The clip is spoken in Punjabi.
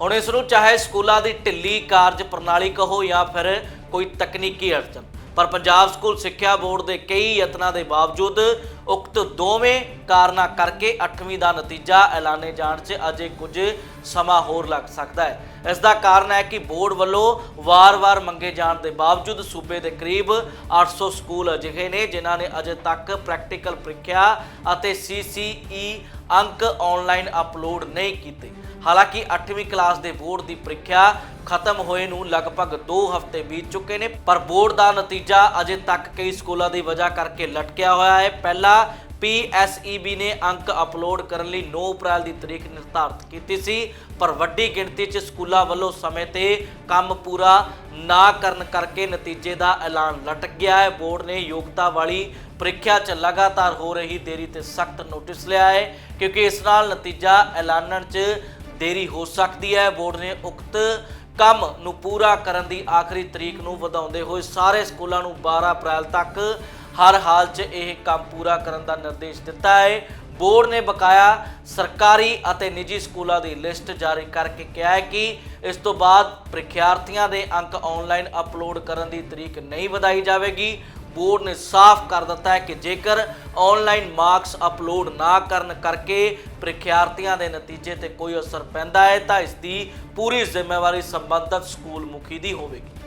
ਹੁਣ ਇਸ ਨੂੰ ਚਾਹੇ ਸਕੂਲਾਂ ਦੀ ਢਿੱਲੀ ਕਾਰਜ ਪ੍ਰਣਾਲੀ ਕਹੋ ਜਾਂ ਫਿਰ ਕੋਈ ਤਕਨੀਕੀ ਅੜਚਨ। ਪਰ ਪੰਜਾਬ ਸਕੂਲ ਸਿੱਖਿਆ ਬੋਰਡ ਦੇ ਕਈ ਯਤਨਾਂ ਦੇ ਬਾਵਜੂਦ ਉਕਤ ਦੋਵੇਂ ਕਾਰਨਾਂ ਕਰਕੇ 8ਵੀਂ ਦਾ ਨਤੀਜਾ ਐਲਾਨੇ ਜਾਣ 'ਚ ਅਜੇ ਕੁਝ ਸਮਾਂ ਹੋਰ ਲੱਗ ਸਕਦਾ ਹੈ। ਇਸ ਦਾ ਕਾਰਨ ਹੈ ਕਿ ਬੋਰਡ ਵੱਲੋਂ ਵਾਰ-ਵਾਰ ਮੰਗੇ ਜਾਣ ਦੇ ਬਾਵਜੂਦ ਸੂਬੇ ਦੇ ਕਰੀਬ 800 ਸਕੂਲ ਅਜਿਹੇ ਨੇ ਜਿਨ੍ਹਾਂ ਨੇ ਅਜੇ ਤੱਕ ਪ੍ਰੈਕਟੀਕਲ ਪ੍ਰੀਖਿਆ ਅਤੇ CCE ਅੰਕ ਆਨਲਾਈਨ ਅਪਲੋਡ ਨਹੀਂ ਕੀਤੇ। ਹਾਲਾਂਕਿ 8ਵੀਂ ਕਲਾਸ ਦੇ ਬੋਰਡ ਦੀ ਪ੍ਰੀਖਿਆ ਖਤਮ ਹੋਏ ਨੂੰ ਲਗਭਗ 2 ਹਫ਼ਤੇ ਬੀਤ ਚੁੱਕੇ ਨੇ, ਪਰ ਬੋਰਡ ਦਾ ਨਤੀਜਾ ਅਜੇ ਤੱਕ ਕਈ ਸਕੂਲਾਂ ਦੀ ਵਜ੍ਹਾ ਕਰਕੇ ਲਟਕਿਆ ਹੋਇਆ ਹੈ। ਪਹਿਲਾ PSEB ਨੇ ਅੰਕ ਅਪਲੋਡ ਕਰਨ ਲਈ 9 ਅਪ੍ਰੈਲ ਦੀ ਤਰੀਕ ਨਿਰਧਾਰਤ ਕੀਤੀ ਸੀ, ਪਰ ਵੱਡੀ ਗਿਣਤੀ 'ਚ ਸਕੂਲਾਂ ਵੱਲੋਂ ਸਮੇਂ ਤੇ ਕੰਮ ਪੂਰਾ ਨਾ ਕਰਨ ਕਰਕੇ ਨਤੀਜੇ ਦਾ ਐਲਾਨ ਲਟਕ ਗਿਆ ਹੈ। ਬੋਰਡ ਨੇ ਯੋਗਤਾ ਵਾਲੀ ਪ੍ਰੀਖਿਆ 'ਚ ਲਗਾਤਾਰ ਹੋ ਰਹੀ ਦੇਰੀ ਤੇ ਸਖਤ ਨੋਟਿਸ ਲਿਆ ਹੈ, ਕਿਉਂਕਿ ਇਸ ਨਾਲ ਨਤੀਜਾ ਐਲਾਨਣ 'ਚ ਦੇਰੀ ਹੋ ਸਕਦੀ ਹੈ। ਬੋਰਡ ਨੇ ਉਕਤ ਕੰਮ ਨੂੰ ਪੂਰਾ ਕਰਨ ਦੀ ਆਖਰੀ ਤਰੀਕ ਨੂੰ ਵਧਾਉਂਦੇ ਹੋਏ ਸਾਰੇ ਸਕੂਲਾਂ ਨੂੰ 12 ਅਪ੍ਰੈਲ ਤੱਕ ਹਰ ਹਾਲ 'ਚ ਇਹ ਕੰਮ ਪੂਰਾ ਕਰਨ ਦਾ ਨਿਰਦੇਸ਼ ਦਿੱਤਾ ਹੈ। ਬੋਰਡ ਨੇ ਬਕਾਇਆ ਸਰਕਾਰੀ ਅਤੇ ਨਿੱਜੀ ਸਕੂਲਾਂ ਦੀ ਲਿਸਟ ਜਾਰੀ ਕਰਕੇ ਕਿਹਾ ਹੈ ਕਿ ਇਸ ਤੋਂ ਬਾਅਦ ਪ੍ਰੀਖਿਆਰਥੀਆਂ ਦੇ ਅੰਕ ਆਨਲਾਈਨ ਅਪਲੋਡ ਕਰਨ ਦੀ ਤਰੀਕ ਨਹੀਂ ਵਧਾਈ ਜਾਵੇਗੀ। ਬੋਰਡ ਨੇ ਸਾਫ਼ ਕਰ ਦਿੱਤਾ ਹੈ ਕਿ ਜੇਕਰ ਆਨਲਾਈਨ ਮਾਰਕਸ ਅਪਲੋਡ ਨਾ ਕਰਨ ਕਰਕੇ ਪ੍ਰੀਖਿਆਰਥੀਆਂ ਦੇ ਨਤੀਜੇ ਤੇ ਕੋਈ ਅਸਰ ਪੈਂਦਾ ਹੈ ਤਾਂ ਇਸ ਦੀ ਪੂਰੀ ਜ਼ਿੰਮੇਵਾਰੀ ਸੰਬੰਧਿਤ ਸਕੂਲ ਮੁਖੀ ਦੀ ਹੋਵੇਗੀ।